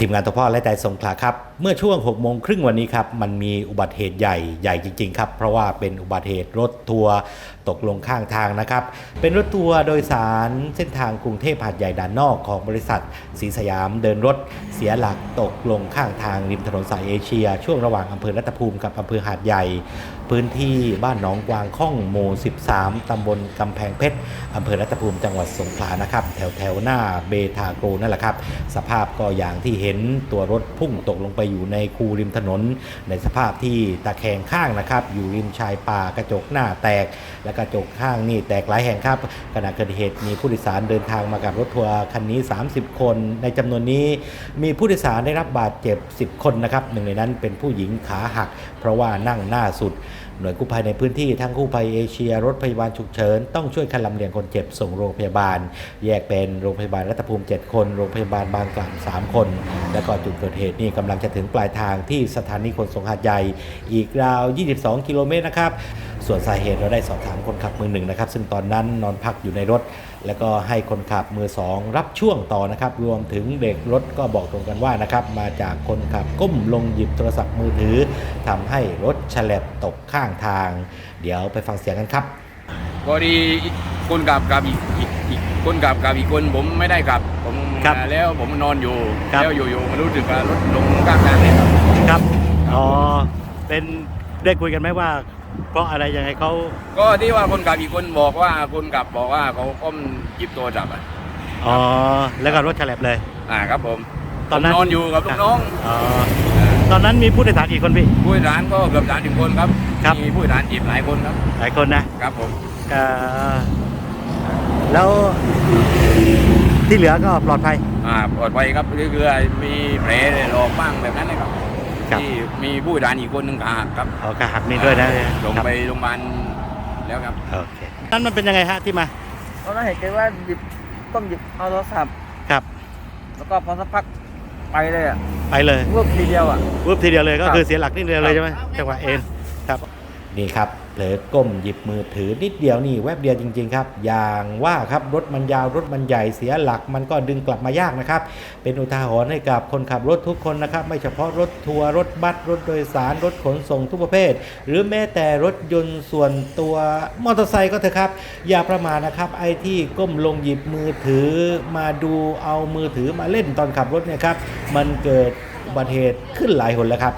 ทีมงานตัวพ่อและใจสงขลาครับ เมื่อช่วง6โมงครึ่งวันนี้ครับ มันมีอุบัติเหตุใหญ่ใหญ่จริง ๆ ครับ เพราะว่าเป็นอุบัติเหตุรถทัวร์ตกลงข้างทางนะครับ เป็นรถทัวร์โดยสารเส้นทางกรุงเทพหาดใหญ่ด่านนอกของบริษัทสีสยามเดินรถเสียหลักตกลงข้างทางริมถนนสายเอเชีย ช่วงระหว่างอำเภอรัตภูมิกับอำเภอหาดใหญ่ พื้นที่บ้านหนองกวางข้องหมู่ 13 ตำบลกำแพงเพชรอำเภอรัตภูมิจังหวัดสงขลานะครับ แถวแถวหน้าเบทาโกนั่นแหละครับ สภาพก็อย่างที่เห็น็นตัวรถพุ่งตกลงไปอยู่ในคูริมถนน ในสภาพที่ตะแคงข้างนะครับ อยู่ริมชายป่ากระจกหน้าแตก และกระจกข้างนี่แตกหลายแห่งครับขณะเกิดเหตุมีผู้โดยสารเดินทางมากับรถทัวร์คันนี้ 30 คน ในจำนวนนี้มีผู้โดยสารได้รับบาดเจ็บ 10 คนนะครับหนึ่งในนั้นเป็นผู้หญิงขาหัก เพราะว่านั่งหน้าสุด หน่วยกู้ภัยในพื้นที่ทั้งกู้ภัยเอเชีย รถพยาบาลฉุกเฉิน ต้องช่วยคันลำเลียงคนเจ็บส่งโรงพยาบาล แยกเป็นโรงพยาบาลรัตภูมิ 7 คน โรงพยาบาลบางกล่ำ3คน และก็จุดเกิดเหตุนี่กำลังจะถึงปลายทางที่สถานีขนส่งหาดใหญ่ อีกราว 22 กิโลเมตรนะครับ ส่วนสาเหตุเราได้สอบถามคนขับมือหนึ่งนะครับ ซึ่งตอนนั้นนอนพักอยู่ในรถ แล้วก็ให้คนขับมือสองรับช่วงต่อนะครับ รวมถึงเด็กรถก็บอกตรงกันว่านะครับ มาจากคนขับก้มลงหยิบโทรศัพท์มือถือทำให้รถฉลับตกข้างทาง เดี๋ยวไปฟังเสียงกันครับพอดีอีกคนกับกับอีกอีกอีกคนกับกับอีกคนผมไม่ได้กลับผมครับมาแล้วผมนอนอยู่ครับแล้วอยู่ๆมารู้สึกว่ารถลงข้างทางเนี่ยครับครับอ๋อเป็นได้คุยกันไหมว่า เพราะอะไรยังไงเขาก็ที่ว่าคนกับอีกคนบอกว่าคนกับบอกว่าเขาก้มจิบโทรศัพท์อะอ๋อแล้วก็รถฉลับเลย อ่าครับผมตอนนั้นผมนอนอยู่กับลูกน้องอ๋อตอนนั้นมีผู้โดยสารกี่คนพี่ผู้โดยสารก็เกือบสามสิบคนครับครับมีผู้โดยสารจีบหลายคนครับ หลายคนนะครับผมเอ่อแล้วที่เหลือก็ปลอดภัยอ่าปลอดภัยครับคือมีแผลหลอกบ้างแบบนั้นนะครับ ครับที่มีผู้โดยสารอีกคนหนึ่งขาหักครับอ๋อกระหักนี่ด้วยนะลงครับไปโรงพยาบาลแล้วครับโอเคนั่นมันเป็นยังไงฮะที่มาตอนนั้นเห็นแกว่าหยิบก้มหยิบเอาโทรศัพท์ครับ แล้วก็พอสักพักไปเลยอะไปเลยรวบทีเดียวอะวุบทีเดียวเลยก็ครับคือเสียหลักนิดเดียวเลยครับใช่ไหมจังหวะเอ็นครับ นี่ครับเผลอก้มหยิบมือถือนิดเดียวนี่แวบเดียวจริง ๆ ครับ อย่างว่าครับรถมันยาวรถมันใหญ่เสียหลัก มันก็ดึงกลับมายากนะครับ เป็นอุทาหรณ์ให้กับคนขับรถทุกคนนะครับ ไม่เฉพาะรถทัวร์รถบัสรถโดยสารรถขนส่งทุกประเภท หรือแม้แต่รถยนต์ส่วนตัวมอเตอร์ไซค์ก็เถอะครับ อย่าประมาทนะครับไอ้ที่ก้มลงหยิบมือถือมาดูเอามือถือมาเล่นตอนขับรถเนี่ยครับมันเกิดอุบัติเหตุขึ้นหลายหนแล้วครับ